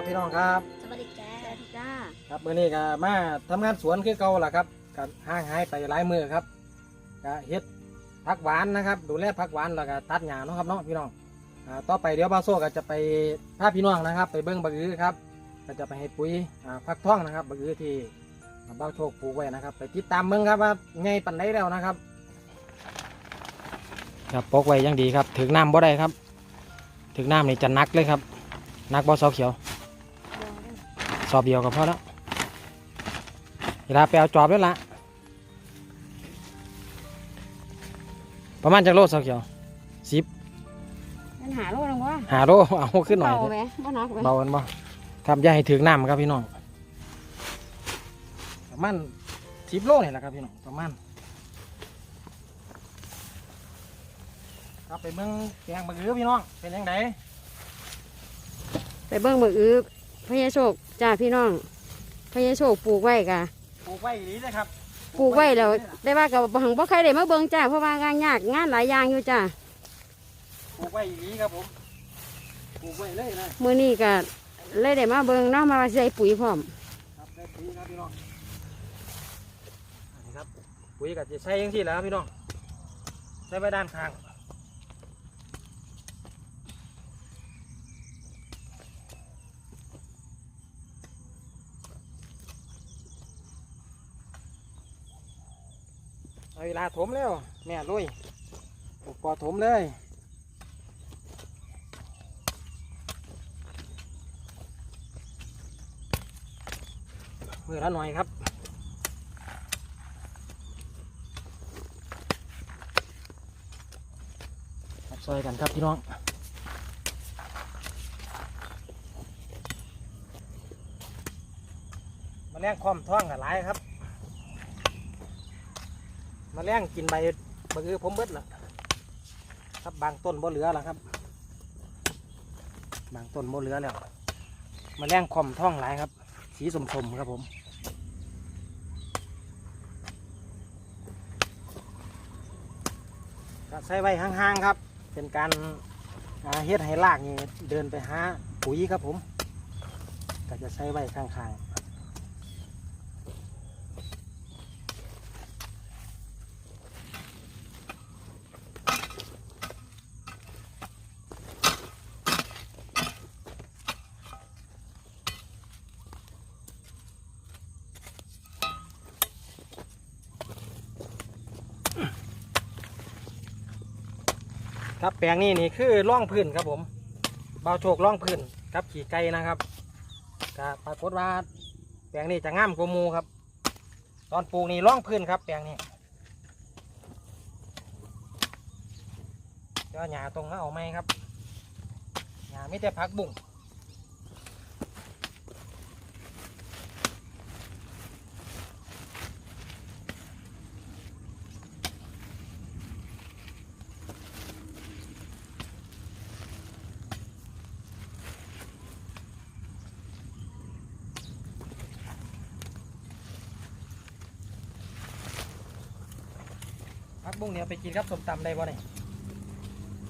ครับพี่น้องครับ สวัสดีจ้าจ้าครับมื้อนี้ก็มาทำงานสวนคือเก่าล่ะครับก็ห่างหายไปหลายมือครับก็เฮ็ดผักหวานนะครับ ดูแลผักหวานแล้วก็ตัดหญ้าเนาะครับเนาะพี่น้องอ่าต่อไปเดี๋ยวบาโซก็จะไปพาพี่น้องนะครับ ไปเบิ้งบักอือครับ ก็จะไปให้ปุ๋ยอ่าฟักทองนะครับบักอือที่บ้าวโชคปลูกไว้นะครับ ไปติดตามเบิ้งครับว่าไงปันไดแล้วนะครับ ครับปกไว้ยังดีครับ ถึงน้ำบ่ได้ครับ ถึงน้ำนี่จะนักเลยครับ นักบ่ซอเขียว สอบเดียวกับพ่อแล้วเวลาไปเอาจอบแล้วละประมาณจากโลสาวเขียวสิบมันหาโลนึงวะหาโลเอาขึ้นหน่อยเบาเถอะไหมบ่หนักไหมเบากันบ่ครับอย่าให้ถึงน้ำครับพี่น้องประมาณสิบโลนี่แหละครับพี่น้องประมาณครับไปเมืองแกงบักอือพี่น้องเป็นยังไงไปเบิ้งมืออื้อ พญาโชคจ้าพี่น้องพญาโชคปลูกไว้กะปลูกไว้ดีเลยครับปลูกไว้แล้วได้ว่ากับหังบ่ใครได้มาเบิ้งจ้าเพราะว่างานยากงานหลายอย่างอยู่จ้าปลูกไว้ดีครับผมปลูกไว้เลยนะมื้อนี้ก็เลยได้มาเบิ้งเนาะมาใส่ปุ๋ยพร้อมครับได้ปุ๋ยครับพี่น้องอันนี้ครับปุ๋ยก็จะใช้ยังที่แหล้วครับพี่น้องใช้ไว้ด้านข้าง เอาเวลาถมแล้ว แม่ลุยปลูกปอถมเลยมือละหน่อยครับครับซอยกันครับพี่น้องมาแรงความท้องกับหลายครับ มาแรงกินใบบะคือผมเบิดละครับบางต้นบ่เหลือแล้วครับ บางต้นบ่เหลือแล้วมาแรงความท้องหลายครับ สีสมๆครับผมก็ใส่ไว้ห่างๆครับ เป็นการเฮ็ดให้รากนี่เดินไปหาปุ๋ยครับผมก็จะใส่ไว้ข้างๆ ครับแปลงนี้นี่คือร่องพื้นครับผมเบาโชคร่องพื้นครับขี่ไก่นะครับก็ปรากฏว่าแปลงนี้จะง่ามกว่ามูครับ ตอนปลูกนี่ร่องพื้นครับแปลงนี้ก็หยาตรงนั้นเอาไหมครับหยาไม่แต่พักบุ่ง บุ้งเนี่ยไปกินครับสมตำได้บ่เนี่ย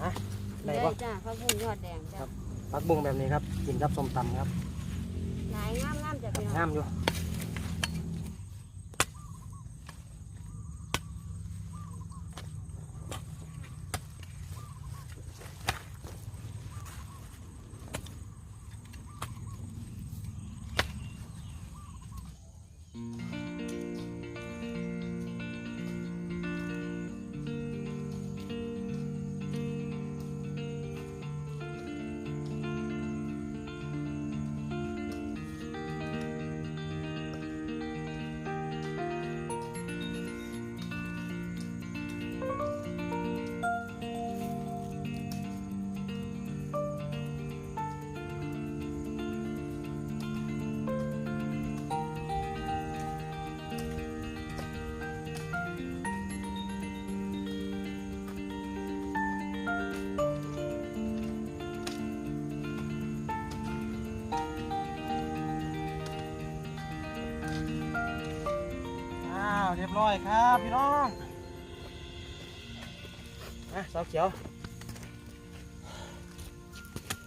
ฮะได้ได้บ่จ้าพระพุ่งยอดแดงจ้าพักบุ้งแบบนี้ครับ กินครับส้มตำครับหลายงามงามๆจ้าพี่น้องงามอยู่ อ้าวเรียบร้อยครับพี่น้องนะสาวเขียว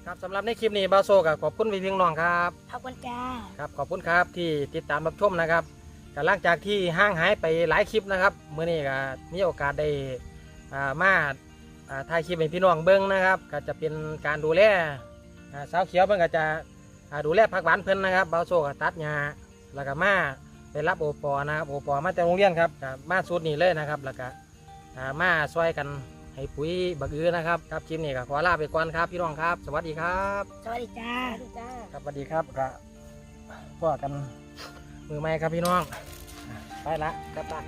ครับสำหรับในคลิปนี้บาโซกับขอบคุณพี่พี่น้องครับ ขอบคุณจ้าครับขอบคุณครับที่ติดตามรับชมนะครับก็หลังจากที่ห่างหายไปหลายคลิปนะครับเมื่อนี้ก็มีโอกาสได้อ่ามาอ่าถ่ายคลิปให้พี่น้องเบิ้งนะครับ ก็จะเป็นการดูแลอ่าสาวเขียวเพิ่นก็จะอ่า ดูแลผักหวานเพิ่นนะครับบาโซก็ตัดหญ้าแล้วก็มาไปรับโอปอนะครับโอปอมาจากโรงเรียนครับก็มาสูตรนี้เลยนะครับ แล้วก็อ่ามาช่วยกันให้ปุ๋ยบักอือนะครับครับคลิปนี้ก็ขอลาไปก่อนครับพี่น้องครับ สวัสดีครับ สวัสดีจ้าจ้าครับสวัสดีครับก็พ่อกันมือไม้ครับพี่น้องไปละกลับบ้าน